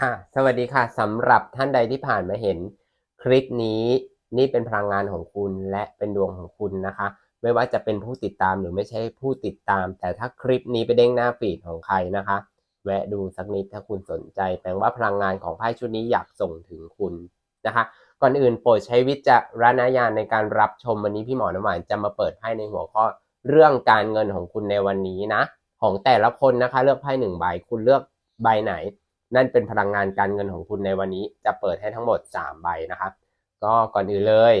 ค่ะ สวัสดีค่ะสำหรับท่านใดที่ผ่านมาเห็นคลิปนี้นี่เป็นพลังงานของคุณและเป็นดวงของคุณนะคะ ไม่ว่าจะเป็นผู้ติดตามหรือไม่ใช่ผู้ติดตาม แต่ถ้าคลิปนี้ไปเด้งหน้าฟีดของใครนะคะ แวะดูสักนิดถ้าคุณสนใจ แปลว่าพลังงานของไพ่ชุดนี้อยากส่งถึงคุณนะคะ ก่อนอื่นโปรดใช้วิจารณญาณในการรับชมวันนี้พี่หมอน้ำหวานจะมาเปิดไพ่ในหัวข้อเรื่องการเงินของคุณในวันนี้นะ ของแต่ละคนนะคะ เลือกไพ่หนึ่งใบคุณเลือกใบไหน นั่นเป็นพลังงานการเงินของคุณในวันนี้จะเปิดให้ทั้งหมด 3 ใบนะครับ ก็ก่อนอื่นเลย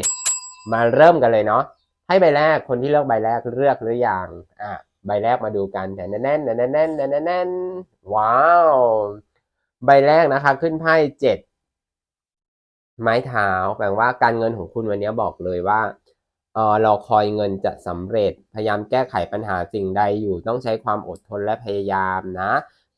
มาเริ่มกันเลยเนาะให้ใบแรกคนที่เลือกใบแรกเลือกหรือยังอะใบแรกมาดูกันแน่นแน่นแน่นแน่นแน่นแน่นว้าว ใบแรกนะคะ ขึ้นไพ่เจ็ดไม้เท้าแปลว่าการเงินของคุณวันนี้บอกเลยว่าเออรอคอยเงินจะสำเร็จพยายามแก้ไขปัญหาสิ่งใดอยู่ ต้องใช้ความอดทนและพยายามนะ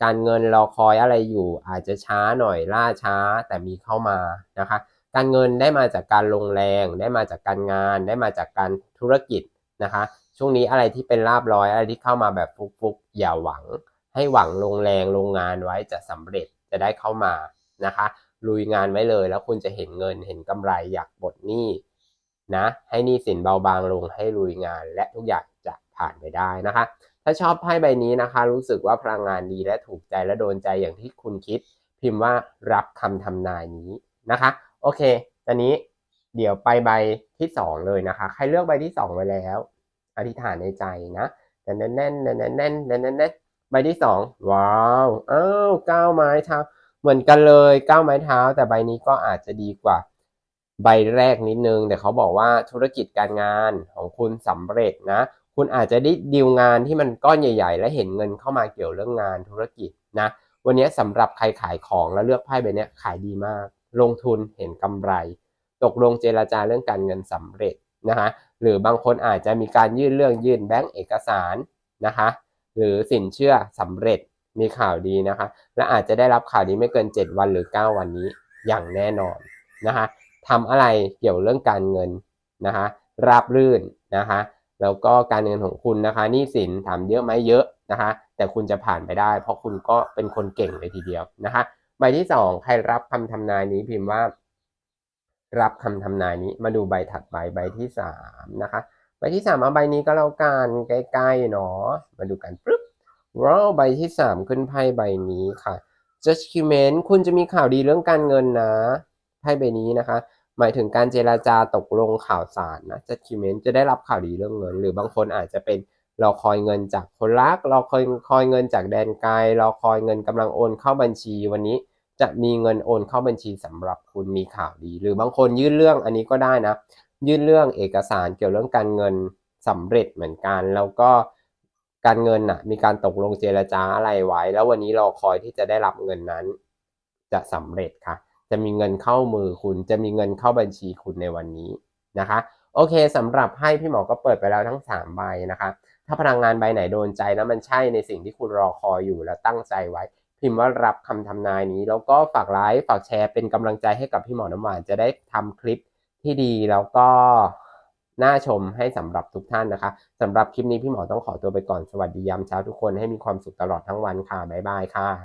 การเงินรอคอยอะไรอยู่ อาจจะช้าหน่อยล่าช้าแต่มีเข้ามานะคะ การเงินได้มาจากการลงแรง ได้มาจากการงาน ได้มาจากการธุรกิจนะคะ ช่วงนี้อะไรที่เป็นลาบร้อยอะไรที่เข้ามาแบบฟุกๆอย่าหวัง ให้หวังลงแรงลงงานไว้จะสำเร็จจะได้เข้ามานะคะลุยงานไว้เลยแล้วคุณจะเห็นเงินเห็นกำไรอยากปลดหนี้นะให้หนี้สินเบาบางลงให้ลุยงานและทุกอย่างจะผ่านไปได้นะคะาชอบไพ่ใบนี้นะคะ รู้สึกว่าพลังงานดีและถูกใจและโดนใจอย่างที่คุณคิด พิมพ์ว่ารับคำทำนายนี้นะคะ โอเค ตอนนี้เดี๋ยวไปใบที่ 2 เลยนะคะ ใครเลือกใบที่2ไว้แล้ว อธิษฐานในใจนะแน่นแน่นแน่นแน่นแน่นแน่นแน่นใบที่สองว้าวอ้าวเก้าไม้เท้า เหมือนกันเลยเก้าไม้เท้า แต่ใบนี้ก็อาจจะดีกว่า ใบแรกนิดนึง แต่เขาบอกว่าธุรกิจการงานของคุณสำเร็จนะ คุณอาจจะได้ดีลงานที่มันก้อนใหญ่ ๆ และเห็นเงินเข้ามาเกี่ยวเรื่องงานธุรกิจนะ วันนี้สำหรับใครขายของแล้วเลือกไพ่ใบนี้ขายดีมาก ลงทุนเห็นกำไร ตกลงเจราจาเรื่องการเงินสำเร็จนะคะหรือบางคนอาจจะมีการยื่นเรื่องยื่นแบงก์เอกสารนะคะหรือสินเชื่อสำเร็จมีข่าวดีนะคะ และอาจจะได้รับข่าวดีไม่เกิน 7 วันหรือ 9 วันนี้อย่างแน่นอนนะคะทำอะไรเกี่ยวเรื่องการเงินนะคะราบรื่นนะคะ แล้วก็การเงินของคุณนะคะหนี้สินถามเยอะไหมเยอะนะคะ แต่คุณจะผ่านไปได้ เพราะคุณก็เป็นคนเก่งเลยทีเดียวนะคะใบที่สองใครรับคำทำนายนี้พิมพ์ว่า รับคำทำนายนี้มาดูใบถัดไปใบที่สามนะคะใบที่สามเอาใบนี้ก็แล้วกันใกล้ๆเนาะมาดูกันปึ๊บว้าวใบที่สามขึ้นไพ่ใบนี้ค่ะ judgment คุณจะมีข่าวดีเรื่องการเงินนะไพ่ใบนี้นะคะ หมายถึงการเจราจาตกลงข่าวสารนะ judgment จะได้รับข่าวดีเรื่องเงิน หรือบางคนอาจจะเป็นรอคอยเงินจากคนรักรอคอยคอยเงินจากแดนไกลรอคอยเงินกำลังโอนเข้าบัญชี วันนี้จะมีเงินโอนเข้าบัญชีสำหรับคุณมีข่าวดี หรือบางคนยื่นเรื่องอันนี้ก็ได้นะ ยื่นเรื่องเอกสารเกี่ยวเรื่องการเงินสำเร็จเหมือนกัน แล้วก็การเงินน่ะมีการตกลงเจรจาอะไรไว้ แล้ววันนี้รอคอยที่จะได้รับเงินนั้น จะสำเร็จค่ะ จะมีเงินเข้ามือคุณ จะมีเงินเข้าบัญชีคุณในวันนี้นะคะ โอเคสำหรับให้พี่หมอก็เปิดไปแล้วทั้ง 3 ใบนะคะ ถ้าพลังงานใบไหนโดนใจแล้วมันใช่ในสิ่งที่คุณรอคอยอยู่แล้วตั้งใจไว้ พิมพ์ว่ารับคำทำนายนี้แล้วก็ฝากไลค์ฝากแชร์เป็นกำลังใจให้กับพี่หมอน้ำหวานจะได้ทำคลิปที่ดีแล้วก็น่าชมให้สำหรับทุกท่านนะคะสำหรับคลิปนี้พี่หมอต้องขอตัวไปก่อนสวัสดียามเช้าทุกคนให้มีความสุขตลอดทั้งวันค่ะบ๊ายบายค่ะ